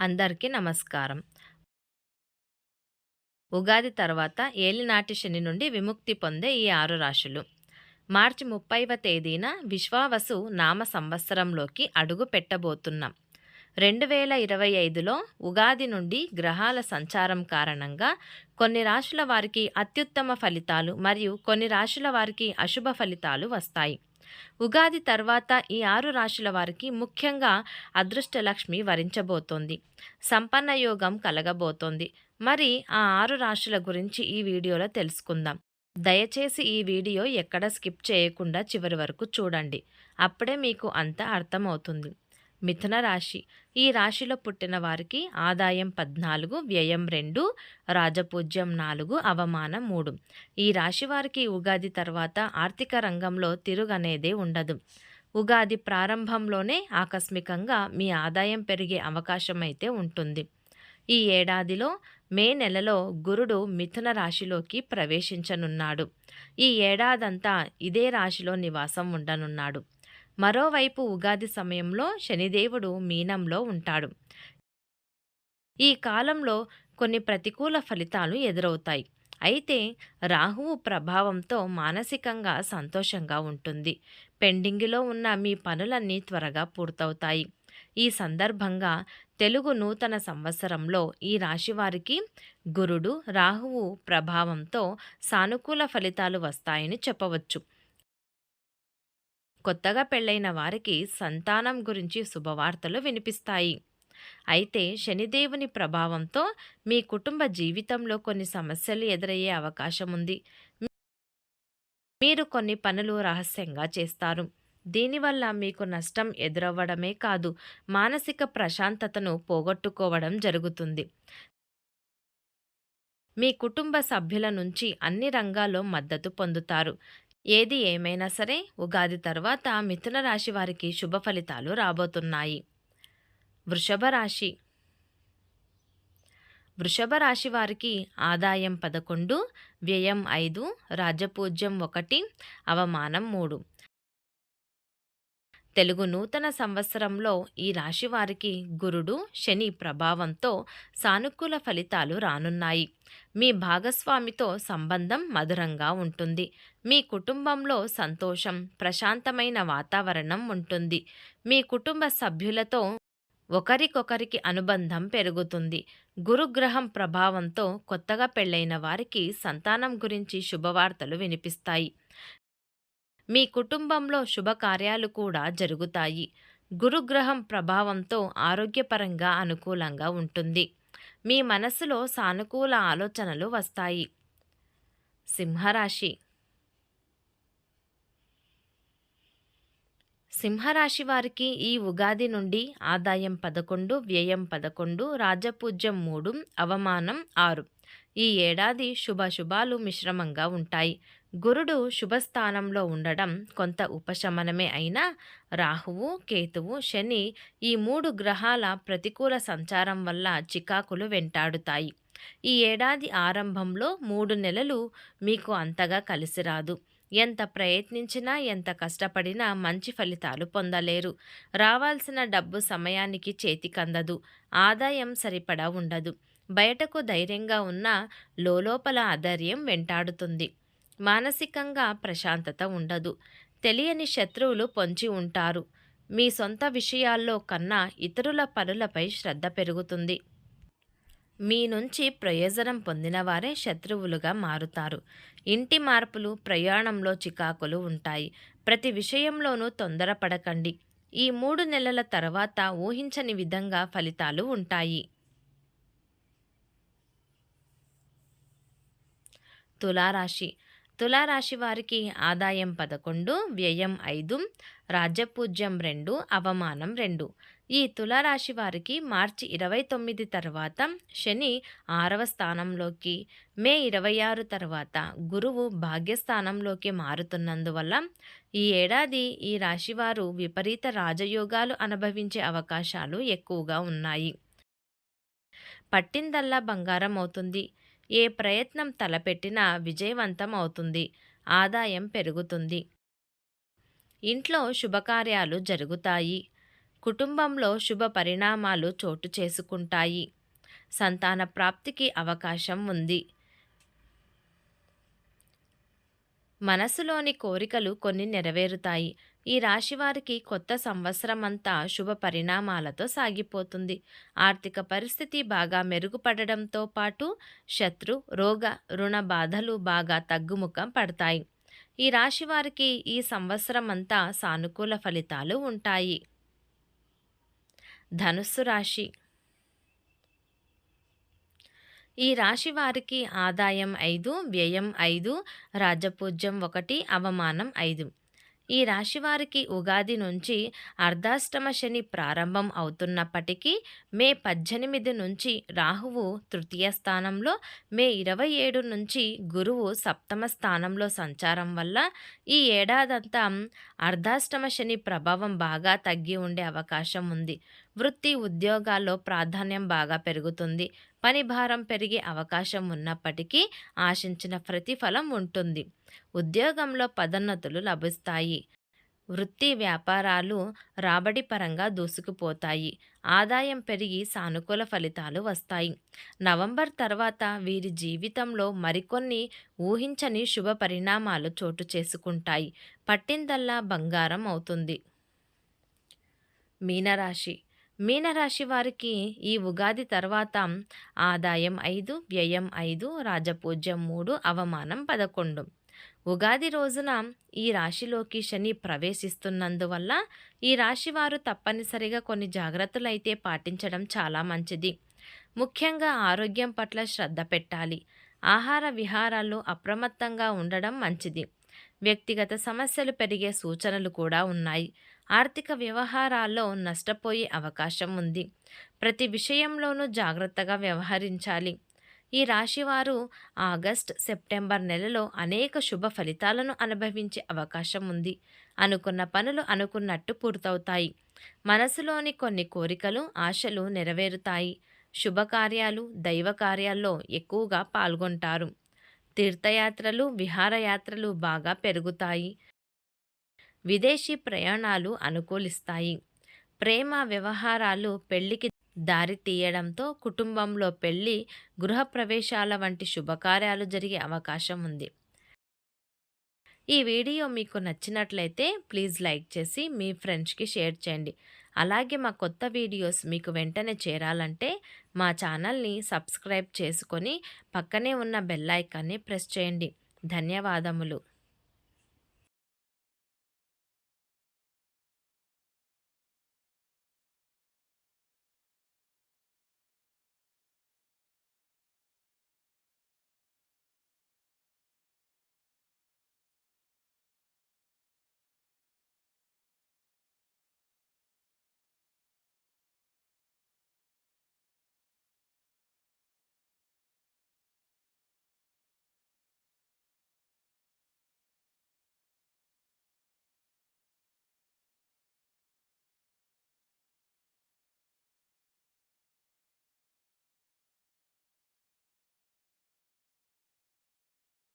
అందరికీ నమస్కారం. ఉగాది తర్వాత ఏలినాటి శని నుండి విముక్తి పొందే ఈ ఆరు రాశులు. మార్చి ముప్పైవ తేదీన విశ్వావసు నామ సంవత్సరంలోకి అడుగు పెట్టబోతున్నాం. రెండు వేల ఇరవై ఐదులో ఉగాది నుండి గ్రహాల సంచారం కారణంగా కొన్ని రాశుల వారికి అత్యుత్తమ ఫలితాలు మరియు కొన్ని రాశుల వారికి అశుభ ఫలితాలు వస్తాయి. ఉగాది తర్వాత ఈ ఆరు రాశుల వారికి ముఖ్యంగా అదృష్టలక్ష్మి వరించబోతోంది. సంపన్న యోగం కలగబోతోంది. మరి ఆ ఆరు రాశుల గురించి ఈ వీడియోలో తెలుసుకుందాం. దయచేసి ఈ వీడియో ఎక్కడ స్కిప్ చేయకుండా చివరి వరకు చూడండి. అప్పుడే మీకు అంతా అర్థమవుతుంది. మిథున రాశి. ఈ రాశిలో పుట్టిన వారికి ఆదాయం పద్నాలుగు వ్యయం రెండు రాజపూజ్యం నాలుగు అవమానం మూడు. ఈ రాశి వారికి ఉగాది తర్వాత ఆర్థిక రంగంలో తిరుగనేదే ఉండదు. ఉగాది ప్రారంభంలోనే ఆకస్మికంగా మీ ఆదాయం పెరిగే అవకాశం అయితే ఉంటుంది. ఈ ఏడాదిలో మే నెలలో గురుడు మిథున రాశిలోకి ప్రవేశించనున్నాడు. ఈ ఏడాదంతా ఇదే రాశిలో నివాసం ఉండనున్నాడు. మరోవైపు ఉగాది సమయంలో శనిదేవుడు మీనంలో ఉంటాడు. ఈ కాలంలో కొన్ని ప్రతికూల ఫలితాలు ఎదురవుతాయి. అయితే రాహువు ప్రభావంతో మానసికంగా సంతోషంగా ఉంటుంది. పెండింగ్లో ఉన్న మీ పనులన్నీ త్వరగా పూర్తవుతాయి. ఈ సందర్భంగా తెలుగు నూతన సంవత్సరంలో ఈ రాశివారికి గురుడు రాహువు ప్రభావంతో సానుకూల ఫలితాలు వస్తాయని చెప్పవచ్చు. కొత్తగా పెళ్ళైన వారికి సంతానం గురించి శుభవార్తలు వినిపిస్తాయి. అయితే శనిదేవుని ప్రభావంతో మీ కుటుంబ జీవితంలో కొన్ని సమస్యలు ఎదురయ్యే అవకాశం ఉంది. మీరు కొన్ని పనులు రహస్యంగా చేస్తారు. దీనివల్ల మీకు నష్టం ఎదురవ్వడమే కాదు మానసిక ప్రశాంతతను పోగొట్టుకోవడం జరుగుతుంది. మీ కుటుంబ సభ్యుల నుంచి అన్ని రంగాల్లో మద్దతు పొందుతారు. ఏది ఏమైనా సరే ఉగాది తర్వాత మిథున రాశి వారికి శుభ ఫలితాలు రాబోతున్నాయి. వృషభ రాశి. వృషభ రాశి వారికి ఆదాయం పదకొండు వ్యయం ఐదు రాజపూజ్యం ఒకటి అవమానం మూడు. తెలుగు నూతన సంవత్సరంలో ఈ రాశి వారికి గురుడు శని ప్రభావంతో సానుకూల ఫలితాలు రానున్నాయి. మీ భాగస్వామితో సంబంధం మధురంగా ఉంటుంది. మీ కుటుంబంలో సంతోషం ప్రశాంతమైన వాతావరణం ఉంటుంది. మీ కుటుంబ సభ్యులతో ఒకరికొకరికి అనుబంధం పెరుగుతుంది. గురుగ్రహం ప్రభావంతో కొత్తగా పెళ్ళైన వారికి సంతానం గురించి శుభవార్తలు వినిపిస్తాయి. మీ కుటుంబంలో శుభకార్యాలు కూడా జరుగుతాయి. గురుగ్రహం ప్రభావంతో ఆరోగ్యపరంగా అనుకూలంగా ఉంటుంది. మీ మనసులో సానుకూల ఆలోచనలు వస్తాయి. సింహరాశి సింహరాశి వారికి ఈ ఉగాది నుండి ఆదాయం పదకొండు వ్యయం పదకొండు రాజపూజ్యం మూడు అవమానం ఆరు. ఈ ఏడాది శుభాశుభాలు మిశ్రమంగా ఉంటాయి. గురుడు శుభస్థానంలో ఉండడం కొంత ఉపశమనమే అయినా రాహువు కేతువు శని ఈ మూడు గ్రహాల ప్రతికూల సంచారం వల్ల చికాకులు వెంటాడుతాయి. ఈ ఏడాది ఆరంభంలో మూడు నెలలు మీకు అంతగా కలిసిరాదు ఎంత ప్రయత్నించినా ఎంత కష్టపడినా మంచి ఫలితాలు పొందలేరు. రావాల్సిన డబ్బు సమయానికి చేతికందదు. ఆదాయం సరిపడా ఉండదు. బయటకు ధైర్యంగా ఉన్న లోపల ఆధైర్యం వెంటాడుతుంది. మానసికంగా ప్రశాంతత ఉండదు. తెలియని శత్రువులు పొంచి ఉంటారు. మీ సొంత విషయాల్లో కన్నా ఇతరుల పనులపై శ్రద్ధ పెరుగుతుంది. మీ నుంచి ప్రయోజనం పొందినవారే శత్రువులుగా మారుతారు. ఇంటి మార్పులు ప్రయాణంలో చికాకులు ఉంటాయి. ప్రతి విషయంలోనూ తొందరపడకండి. ఈ మూడు నెలల తర్వాత ఊహించని విధంగా ఫలితాలు ఉంటాయి. తులారాశి తులారాశి వారికి ఆదాయం పదకొండు వ్యయం ఐదు రాజ్యపూజ్యం రెండు అవమానం రెండు. ఈ తులారాశి వారికి మార్చి ఇరవై తొమ్మిది తర్వాత శని ఆరవ స్థానంలోకి మే ఇరవై ఆరు తర్వాత గురువు భాగ్యస్థానంలోకి మారుతున్నందువల్ల ఈ ఏడాది ఈ రాశివారు విపరీత రాజయోగాలు అనుభవించే అవకాశాలు ఎక్కువగా ఉన్నాయి. పట్టిందల్లా బంగారం అవుతుంది. ఏ ప్రయత్నం తలపెట్టినా విజయవంతం అవుతుంది ఆదాయం పెరుగుతుంది. ఇంట్లో శుభకార్యాలు జరుగుతాయి. కుటుంబంలో శుభ పరిణామాలు చోటు చేసుకుంటాయి. సంతాన ప్రాప్తికి అవకాశం ఉంది. మనసులోని కోరికలు కొన్ని నెరవేరుతాయి. ఈ రాశివారికి కొత్త సంవత్సరం అంతా శుభ పరిణామాలతో సాగిపోతుంది. ఆర్థిక పరిస్థితి బాగా మెరుగుపడడంతో పాటు శత్రు రోగ రుణ బాధలు బాగా తగ్గుముఖం పడతాయి. ఈ రాశి వారికి ఈ సంవత్సరం అంతా సానుకూల ఫలితాలు ఉంటాయి. ధనుస్సు రాశి. ఈ రాశి వారికి ఆదాయం ఐదు వ్యయం ఐదు రాజపూజ్యం ఒకటి అవమానం ఐదు. ఈ రాశివారికి ఉగాది నుంచి అర్ధాష్టమ శని ప్రారంభం అవుతున్నప్పటికీ మే పద్దెనిమిది నుంచి రాహువు తృతీయ స్థానంలో మే ఇరవై ఏడు నుంచి గురువు సప్తమ స్థానంలో సంచారం వల్ల ఈ ఏడాదంతా అర్ధాష్టమ శని ప్రభావం బాగా తగ్గి ఉండే అవకాశం ఉంది. వృత్తి ఉద్యోగాల్లో ప్రాధాన్యం బాగా పెరుగుతుంది. పని భారం పెరిగే అవకాశం ఉన్నప్పటికీ ఆశించిన ప్రతిఫలం ఉంటుంది. ఉద్యోగంలో పదోన్నతులు లభిస్తాయి. వృత్తి వ్యాపారాలు రాబడి పరంగా దూసుకుపోతాయి. ఆదాయం పెరిగి సానుకూల ఫలితాలు వస్తాయి. నవంబర్ తర్వాత వీరి జీవితంలో మరికొన్ని ఊహించని శుభ పరిణామాలు చోటు చేసుకుంటాయి. పట్టిందల్లా బంగారం అవుతుంది. మీనరాశి మీనరాశి వారికి ఈ ఉగాది తర్వాత ఆదాయం ఐదు వ్యయం ఐదు రాజపూజ్యం మూడు అవమానం పదకొండు. ఉగాది రోజున ఈ రాశిలోకి శని ప్రవేశిస్తున్నందువల్ల ఈ రాశి వారు తప్పనిసరిగా కొన్ని జాగ్రత్తలు అయితే పాటించడం చాలా మంచిది. ముఖ్యంగా ఆరోగ్యం పట్ల శ్రద్ధ పెట్టాలి. ఆహార విహారాల్లో అప్రమత్తంగా ఉండడం మంచిది. వ్యక్తిగత సమస్యలు పెరిగే సూచనలు కూడా ఉన్నాయి. ఆర్థిక వ్యవహారాల్లో నష్టపోయే అవకాశం ఉంది. ప్రతి విషయంలోనూ జాగ్రత్తగా వ్యవహరించాలి. ఈ రాశివారు ఆగస్ట్ సెప్టెంబర్ నెలలో అనేక శుభ ఫలితాలను అనుభవించే అవకాశం ఉంది. అనుకున్న పనులు అనుకున్నట్టు పూర్తవుతాయి. మనసులోని కొన్ని కోరికలు ఆశలు నెరవేరుతాయి. శుభకార్యాలు దైవ కార్యాల్లో ఎక్కువగా పాల్గొంటారు. తీర్థయాత్రలు విహారయాత్రలు బాగా పెరుగుతాయి. విదేశీ ప్రయాణాలు అనుకూలిస్తాయి. ప్రేమ వ్యవహారాలు పెళ్ళికి దారి తీయడంతో కుటుంబంలో పెళ్ళి గృహప్రవేశాల వంటి శుభకార్యాలు జరిగే అవకాశం ఉంది. ఈ వీడియో మీకు నచ్చినట్లయితే ప్లీజ్ లైక్ చేసి మీ ఫ్రెండ్స్కి షేర్ చేయండి. అలాగే మా కొత్త వీడియోస్ మీకు వెంటనే చేరాలంటే మా ఛానల్ని సబ్స్క్రైబ్ చేసుకొని పక్కనే ఉన్న బెల్ ఐకాన్ని ప్రెస్ చేయండి. ధన్యవాదములు.